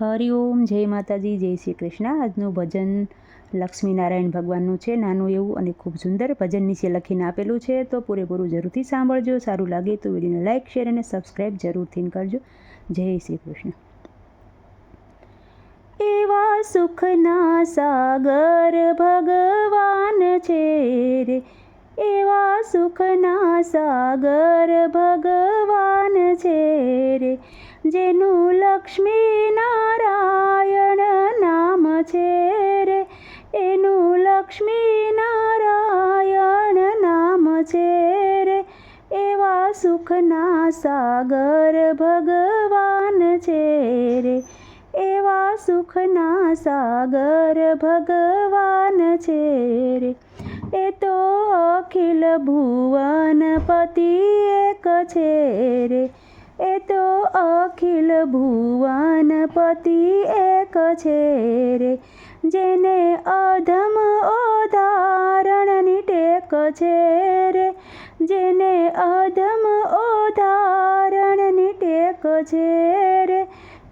હરિઓમ જય માતાજી, જય શ્રી કૃષ્ણ. આજનું ભજન લક્ષ્મીનારાયણ ભગવાનનું છે, નાનું એવું અને ખૂબ સુંદર. ભજન નીચે લખીને આપેલું છે, તો પૂરેપૂરું જરૂરથી સાંભળજો. સારું લાગે તો વિડીયોને લાઇક શેર અને સબસ્ક્રાઈબ જરૂરથી કરજો. જય શ્રી કૃષ્ણ. એવા સુખના સાગર ભગવાન છે રે. એવા સુખના સાગર ભગવાન છે રે. જેનું લક્ષ્મી સુખના સાગર ભગવાન છે રે. એવા સુખના સાગર ભગવાન છે રે. એ તો અખિલ ભુવન પતિ એક છે રે. એ તો અખિલ ભુવન પતિ એક છે રે. જેને અધમ ઓધારણની ટેક છે રે. ટેક છે રે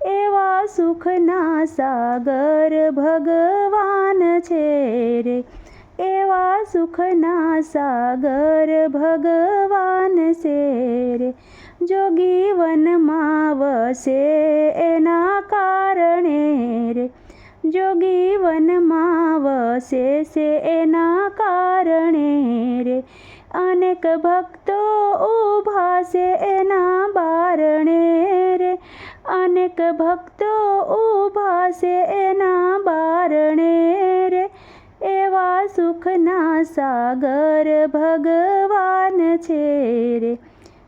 એવા સુખના સાગર ભગવાન છે રે. એવા સુખના સાગર ભગવાન છે રે. જોગી વનમાં વસે એના કારણે રે. જોગી વનમાં વસે છે એના કારણે રે. અનેક ભક્તો ઊભા છે અનેક ભક્તો ઊભા છે એના બારણે રે. એવા સુખના સાગર ભગવાન છે રે.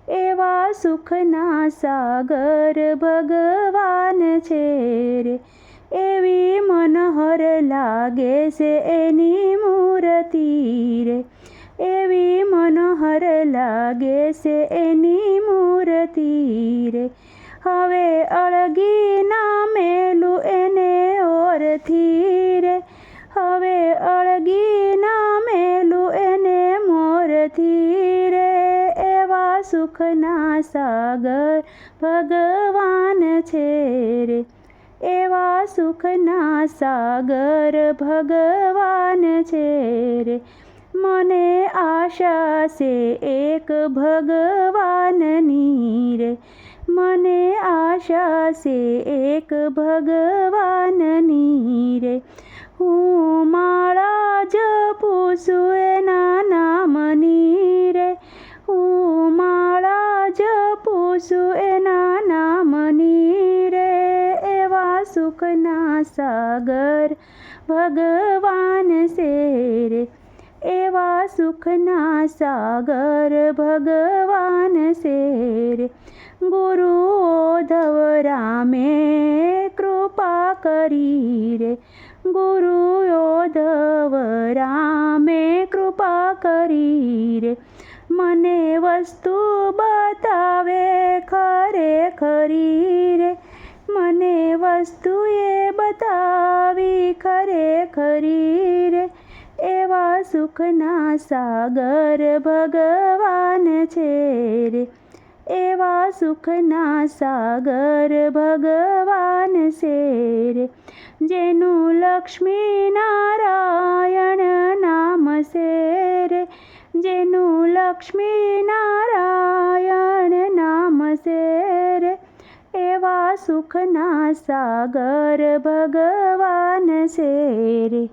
એવા સુખના સાગર ભગવાન છે રે. એવી મનોહર લાગે છે એની મૂર્તિ રે. એવી મનોહર લાગે છે એની મૂર્તિ રે. હવે અળગી ના મેલું એને ઓરથી રે. હવે અળગી ના મેલું એને મોરથી રે. એવા સુખના સાગર ભગવાન છે રે. એવા સુખના સાગર ભગવાન છે રે. મને આશા છે એક ભગવાનની રે. મને આશા છે, એક ભગવાનની રે હું માળા જપું છું એના નામની રે હું માળા જપું છું એના નામની રે એવા સુખના સાગર ભગવાન છે રે. એવા સુખના સાગર ભગવાન શેર ગુરુ રામે કૃપા કરી રે. ગુરુ યોધવ, રામે કૃપા કરી રે. મને વસ્તુ બતાવે, ખરે ખરી રે. મને વસ્તુએ બતાવી, ખરે ખરી રે. એવા સુખના સાગર ભગવાન છે રે. એવા સુખના સાગર ભગવાન છે રે જેનું લક્ષ્મી નારાયણ નામ છે રે જેનું લક્ષ્મી નારાયણ નામ છે રે એવા સુખના સાગર ભગવાન છે રે